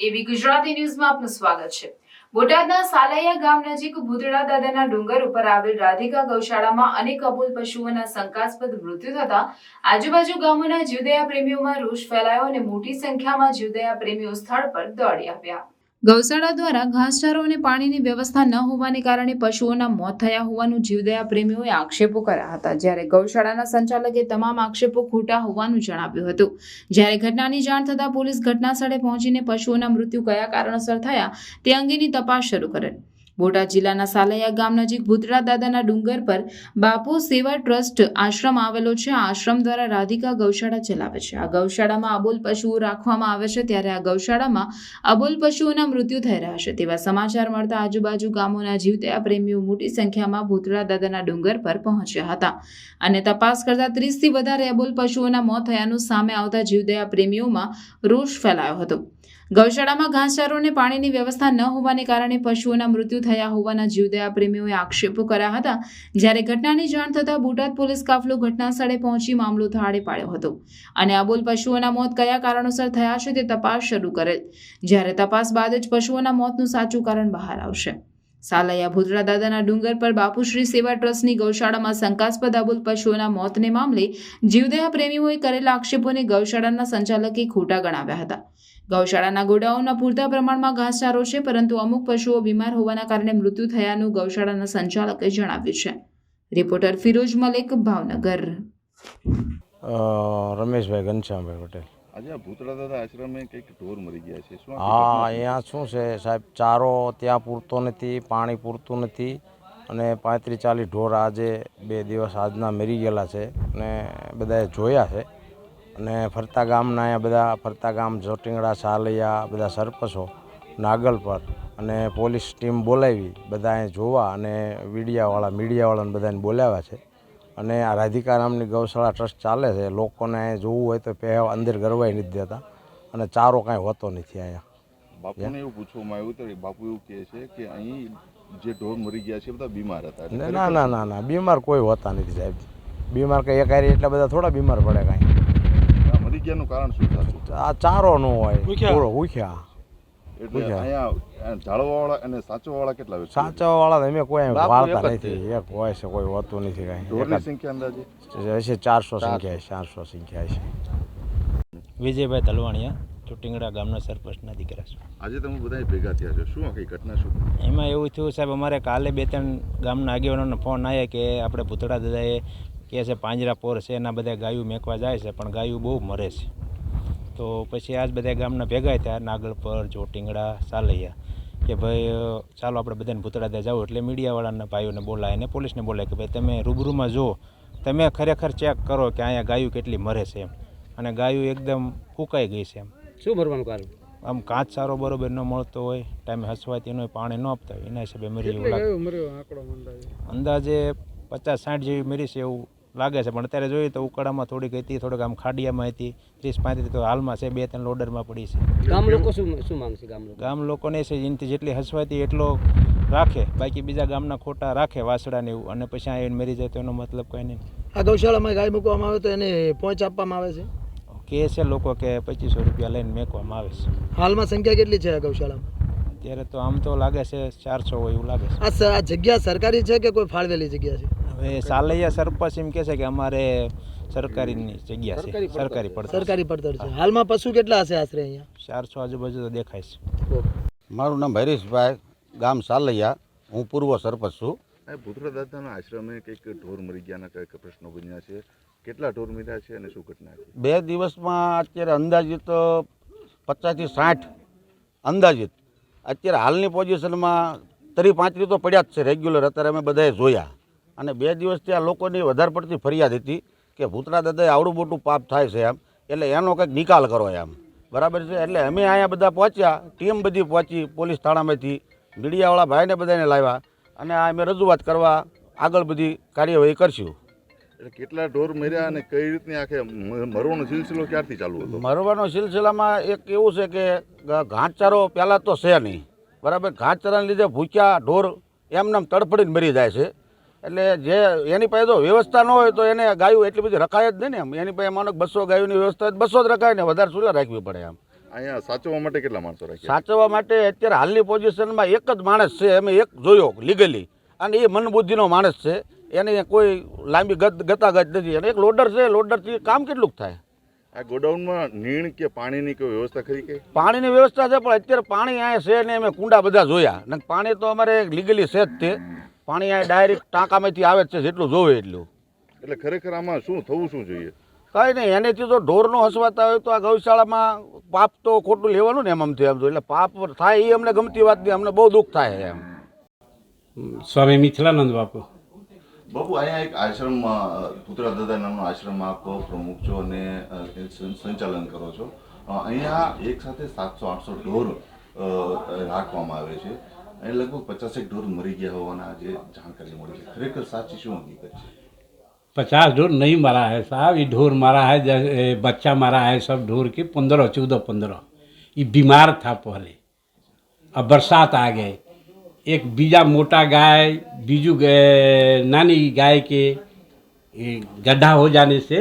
એવી ગુજરાતી ન્યૂઝમાં આપનું સ્વાગત છે. બોટાદના સાલૈયા ગામ નજીક ભૂતળા દાદાના ડુંગર ઉપર આવેલ રાધિકા ગૌશાળામાં અનેક અબોલ પશુઓના શંકાસ્પદ મૃત્યુ થતા આજુબાજુ ગામોના જીવદયા પ્રેમીઓમાં રોષ ફેલાયો અને મોટી સંખ્યામાં જીવદયા પ્રેમીઓ સ્થળ પર દોડી આવ્યા. ગૌશાળા દ્વારા ઘાસચારો અને પાણીની વ્યવસ્થા ન હોવાને કારણે પશુઓના મોત થયા હોવાનું જીવદયા પ્રેમીઓએ આક્ષેપો કર્યા હતા. જ્યારે ગૌશાળાના સંચાલકે તમામ આક્ષેપો ખોટા હોવાનું જણાવ્યું હતું. જ્યારે ઘટનાની જાણ થતાં પોલીસ ઘટના સ્થળે પહોંચીને પશુઓના મૃત્યુ કયા કારણસર થયા તે અંગેની તપાસ શરૂ કરેલ. બોટાદ જિલ્લાના સાલૈયા ગામ નજીક ભૂતરા દાદાના ડુંગર પર બાપુ સેવા ટ્રસ્ટ આશ્રમ આવેલો છે. આ આશ્રમ દ્વારા રાધિકા ગૌશાળા ચલાવે છે. આ ગૌશાળામાં અબોલ પશુઓ રાખવામાં આવે છે. ત્યારે આ ગૌશાળામાં અબોલ પશુઓના મૃત્યુ થઈ રહ્યા છે. તેવા સમાચાર મળતા આજુબાજુ ગામોના જીવદયા પ્રેમીઓ મોટી સંખ્યામાં ભૂતળા દાદાના ડુંગર પર પહોંચ્યા હતા અને તપાસ કરતા ત્રીસથી વધારે અબોલ પશુઓના મોત થયાનું સામે આવતા જીવદયા પ્રેમીઓમાં રોષ ફેલાયો હતો. ગૌશાળામાં ઘાસચારો અને પાણીની વ્યવસ્થા ન હોવાને કારણે પશુઓના મૃત્યુ થયા હોવાના જીવદયા પ્રેમીઓએ આક્ષેપો કર્યા હતા, જ્યારે ઘટનાની જાણ થતાં બોટાદ પોલીસ કાફલો ઘટના સ્થળે પહોંચી મામલો થાળે પાડ્યો હતો. અને અબોલ પશુઓના મોત કયા કારણોસર થયા છે તે તપાસ શરૂ કરેલ. જ્યારે તપાસ બાદ જ પશુઓના મોતનું સાચું કારણ બહાર આવશે. સાલૈયા ભુદરા દાદાના ડુંગર પર બાપુશ્રી સેવા ટ્રસ્ટની ગૌશાળામાં શંકાસ્પદ અબુલ પશુઓના મોતને મામલે જીવદયા પ્રેમીઓએ કરેલા આક્ષેપોને ગૌશાળાના સંચાલકે ખોટા ગણાવ્યા હતા. ગૌશાળાના ગોડાઉનમાં પૂરતા પ્રમાણમાં ઘાસચારો છે પરંતુ અમુક પશુઓ બીમાર હોવાના કારણે મૃત્યુ થયાનું ગૌશાળાના સંચાલકે જણાવ્યું છે. રિપોર્ટર ફિરોજ મલિક ભાવનગર. રમેશભાઈ ઘનશ્યામભાઈ પટેલ. આજે આ ભૂતળા દાદા આશ્રમે કંઈક ઢોર મરી ગયા છે. શું હા અહીંયા શું છે સાહેબ? ચારો ત્યાં પૂરતો નથી પાણી પૂરતું નથી અને પાંત્રીસ ચાલીસ ઢોર આજે બે દિવસ આજના મરી ગયેલા છે અને બધાએ જોયા છે. અને ફરતા ગામના અહીંયા બધા ફરતા ગામ જોટિંગડા સાલૈયા બધા સરપંચો નાગલ પર અને પોલીસ ટીમ બોલાવી બધા અહીં જોવા અને મીડિયાવાળા મીડિયાવાળાને બધાને બોલાવ્યા છે. અને આ રાધિકા નામની ગૌશાળા ટ્રસ્ટ ચાલે છે. લોકોને અહીંયા જોવું હોય તો પહેવા અંદર ગરવાઈ નથી દેતા અને ચારો કાંઈ હોતો નથી અહીંયા. બાપુને એવું પૂછવામાં આવ્યું તો બાપુ એવું કહે છે કે અહીં જે ઢોર મરી ગયા છે બધા બીમાર હતા. ના ના ના ના બીમાર કોઈ હોતા નથી સાહેબ. બીમાર કંઈ એક એટલા બધા થોડા બીમાર પડે કાંઈ. ગયાનું કારણ શું થતું આ ચારો નો હોય. પૂરો ઉખ્યા એટલે અહીંયા જાળવાવાળા અને સાચવાવાળા કેટલા હોય? સાચવાવાળા અમે કોઈ વાળતા નથી. એક હોય છે કોઈ હોતું નથી ઢોરની સંખ્યા અંદાજે? હશે ચારસો સંખ્યા છે ચારસો સંખ્યા છે વિજયભાઈ તલવાણીયા ચોટીંગડા ગામના સરપંચના દીકરા છું. આજે તમે બધા ભેગા થયા છો. શું આખી ઘટના શું? એમાં એવું થયું સાહેબ અમારે કાલે બે ત્રણ ગામના આગેવાનોનો ફોન આવ્યા કે આપણે પૂતળા દાદાએ કહે છે પાંજરા પોર છે એના બધા ગાયું મેંકવા જાય છે પણ ગાયું બહુ મરે છે. તો પછી આજ બધા ગામના ભેગા થયા નાગલ પર ચોટીંગડા સાલૈયા કે ભાઈ ચાલો આપણે બધાને ભૂતળા દાદા જાવ એટલે મીડિયાવાળાના ભાઈઓને બોલાય અને પોલીસને બોલાય કે ભાઈ તમે રૂબરૂમાં જુઓ તમે ખરેખર ચેક કરો કે અહીંયા ગાયું કેટલી મરે છે એમ. અને ગાયું એકદમ ફૂંકાઈ ગઈ છે એમ. શું મરવાનું કારણ? આમ કાચ સારો બરોબર ન મળતો હોય ટાઈમે હસવાતી હોય પાણી ન આપતા હોય એના હિસાબે મરી એવું અંદાજે? પચાસ સાઠ જેવી મરી છે એવું લાગે છે. પણ અત્યારે જોઈએ તો ઉકાળામાં થોડીક હતી થોડીક આમ ખાડિયામાં હતી ત્રીસ પાંત્રીસ તો હાલમાં છે બે ત્રણ લોડરમાં પડી છે. ગામ લોકો શું શું માંગશે ગામ લોકો ગામ લોકોને છે એનાથી જેટલી હસવાતી એટલો રાખે. બાકી બીજા ગામના ખોટા રાખે વાસડાને એવું. અને પછી આ એને મરી જાય તો એનો મતલબ કંઈ નહીં. આ ગૌશાળામાં ગાય મૂકવામાં આવે તો એને પહોંચ આપવામાં આવે છે? કે છે લોકો કે પચીસો રૂપિયા લઈને મેકવામાં આવે છે. હાલમાં સંખ્યા કેટલી છે આ ગૌશાળામાં? અત્યારે તો આમ તો લાગે છે ચારસો હોય એવું લાગે છે. આ સ- આ જગ્યા સરકારી છે કે કોઈ ફાળવેલી જગ્યા છે? હવે સાલૈયા સરપંચ એમ કહે છે કે અમારે સરકારીની જગ્યા છે સરકારી પડતર સરકારી પડતર છે. હાલમાં પશુ કેટલા હશે આશરે અહીંયા? ચારસો આજુબાજુ તો દેખાય છે. મારું નામ હરીશભાઈ ગામ સાલૈયા. હું પૂર્વ સરપંચ છું. આ ભૂતળા દાદાના આશ્રમે કંઈક ઢોર મરી ગયાના કંઈક પ્રશ્નો બન્યા છે. કેટલા ઢોર મર્યા છે અને શું ઘટના છે? બે દિવસમાં અત્યારે અંદાજિત પચાસથી સાઠ અંદાજિત અત્યારે હાલની પોઝિશનમાં ત્રી પાંત્રી તો પડ્યા જ છે રેગ્યુલર અત્યારે અમે બધાએ જોયા. અને બે દિવસથી આ લોકોની વધારે પડતી ફરિયાદ હતી કે ભૂતરા દાદાએ આવડું મોટું પાપ થાય છે એમ. એટલે એનો કંઈક નિકાલ કરો એમ. બરાબર છે? એટલે અમે અહીંયા બધા પહોંચ્યા. ટીમ બધી પહોંચી પોલીસ થાણામાંથી. મીડિયાવાળા ભાઈને બધાને લાવ્યા. અને આ અમે રજૂઆત કરવા આગળ બધી કાર્યવાહી કરશું. એટલે કેટલા ઢોર મર્યા અને કઈ રીતની આખે મરવાનો સિલસિલો ક્યારથી ચાલુ હતો? મરવાનો સિલસિલામાં એક એવું છે કે ઘાસચારો પહેલાં તો છે નહીં. બરાબર? ઘાસચારાને લીધે ભૂખ્યા ઢોર એમને તડફડીને મરી જાય છે. એટલે જે એની પાસે જો વ્યવસ્થા ન હોય તો એને ગાયું એટલી બધી રખાય જ નહીં ને એમ. એની પાસે માનો બસો ગાયોની વ્યવસ્થા બસો જ રખાય ને વધારે સુલા રાખવી પડે એમ. અહીંયા સાચવવા માટે કેટલા માણસો રાખે સાચવવા માટે અત્યારે હાલની પોઝિશનમાં એક જ માણસ છે. અમે એક જોયો લીગલી. અને એ મનબુદ્ધિનો માણસ છે. એને કોઈ લાંબી ગત ગતાગત નથી. અને એક લોડર છે લોડરથી કામ કેટલું થાય? આ ગોડાઉનમાં નીણ કે પાણીની કોઈ વ્યવસ્થા ખરી કે? પાણીની વ્યવસ્થા છે પણ અત્યારે પાણી અહીંયા છે ને અમે કુંડા બધા જોયા. ને પાણી તો અમારે લીગલી છે જ તે. પાણી અહીંયા ડાયરેક્ટ ટાંકામાંથી આવે જ છે જેટલું જોવે એટલું. એટલે ખરેખર આમાં શું થવું શું જોઈએ? કાંઈ નહીં એનેથી તો ઢોરનો હસવાતા હોય તો આ ગૌશાળામાં પાપ તો ખોટું લેવાનું ને એમ આમથી આમ એટલે પાપ થાય એ અમને ગમતી વાત નહીં અમને બહુ દુઃખ થાય એમ. સ્વામી મિથિલાનંદ બાપુ. બાપુ અહીંયા એક આશ્રમ પુતળા દાદા નામનો આશ્રમ આપ પ્રમુખ છો અને અ, એ સં- સંચાલન કરો છો અ, અહીંયા એક સાથે સાતસો આઠસો ઢોર અ, રાખવામાં આવે છે અહીં લગભગ પચાસેક ઢોર મરી ગયા હોવાના જે જાણકારી મળી છે ખરેખર સાચી શું હકીકત છે पचास ढोर नहीं मरा है साहब ये ढोर मरा है जैसे ए, बच्चा मरा है सब ढोर के पंद्रह चौदह पंद्रह ये बीमार था पहले अब बरसात आ गए एक बीजा मोटा गाय बीजू ग- नानी गाय के ये गड्ढा हो जाने से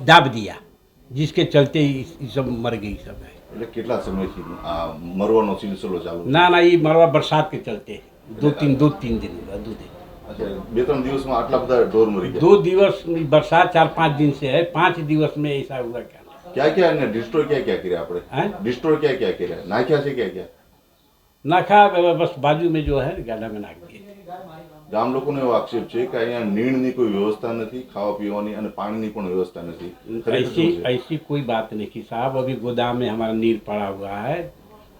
दाब दिया जिसके चलते ये ये सब मर गई सब है એટલે કેટલા સમયથી આ મરવાનો સિલસિલો ચાલુ છે? ना ना ये मरवा बरसात के चलते दो तीन दो तीन दिन हुआ, दो दिन અચ્છા બે ત્રણ દિવસમાં આટલા બધા ઢોર મરી ગયા दो दिवस बरसात चार पाँच दिन से है पाँच दिवस में ऐसा हुआ क्या ક્યાં ક્યાં એને ડિસ્ટ્રોય ક્યાં ક્યાં કર્યા આપણે हैं ડિસ્ટ્રોય ક્યાં ક્યાં કર્યા નાખ્યા છે ક્યાં ક્યાં नाखा बस बाजू में जो है गाड़ा में नाख दिए ગામ લોકોનો એવો આક્ષેપ છે કે અહીંયા નીણની કોઈ વ્યવસ્થા નથી ખાવા પીવાની અને પાણીની પણ વ્યવસ્થા નથી ખરેખર ऐसी શું છે? ऐसी कोई बात नहीं कि साहब अभी गोदाम में हमारा नीर पड़ा हुआ है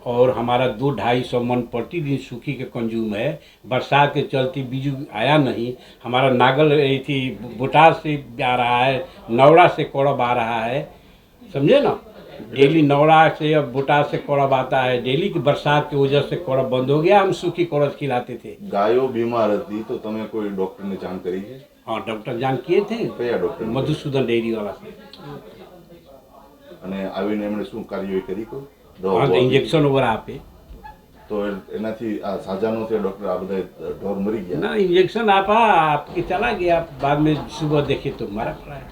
और हमारा दो ढाई सौ मन प्रतिदिन सूखी के कंज्यूम है बरसात के चलते बीजू आया नहीं हमारा नागल ये थी बुटार से आ रहा है नवड़ा से कोड़ब आ रहा है समझे ना डेली नवड़ा से अब बुटार से कोड़ब आता है डेली की बरसात की वजह से कोड़ब बंद हो गया हम सूखी कोड़ब खिलाते थे ગાયો બીમાર હતી તો તમે કોઈ ડોક્ટરને જાણ કરી છે हाँ डॉक्टर जान किए थे કયા ડોક્ટર मधुसूदन डेयरी वाला से અને આવીને એમણે શું કાર્યવાહી કરી કોઈ દવા हाँ तो આપી? इंजेक्शन वगैरह आपे તો એનાથી આ સાજાનો થયા ડોક્ટર આ બધા ઢોર મરી ગયા ना इंजेक्शन आपा आपके चला गया बाद में सुबह देखे तो मरा पड़ा है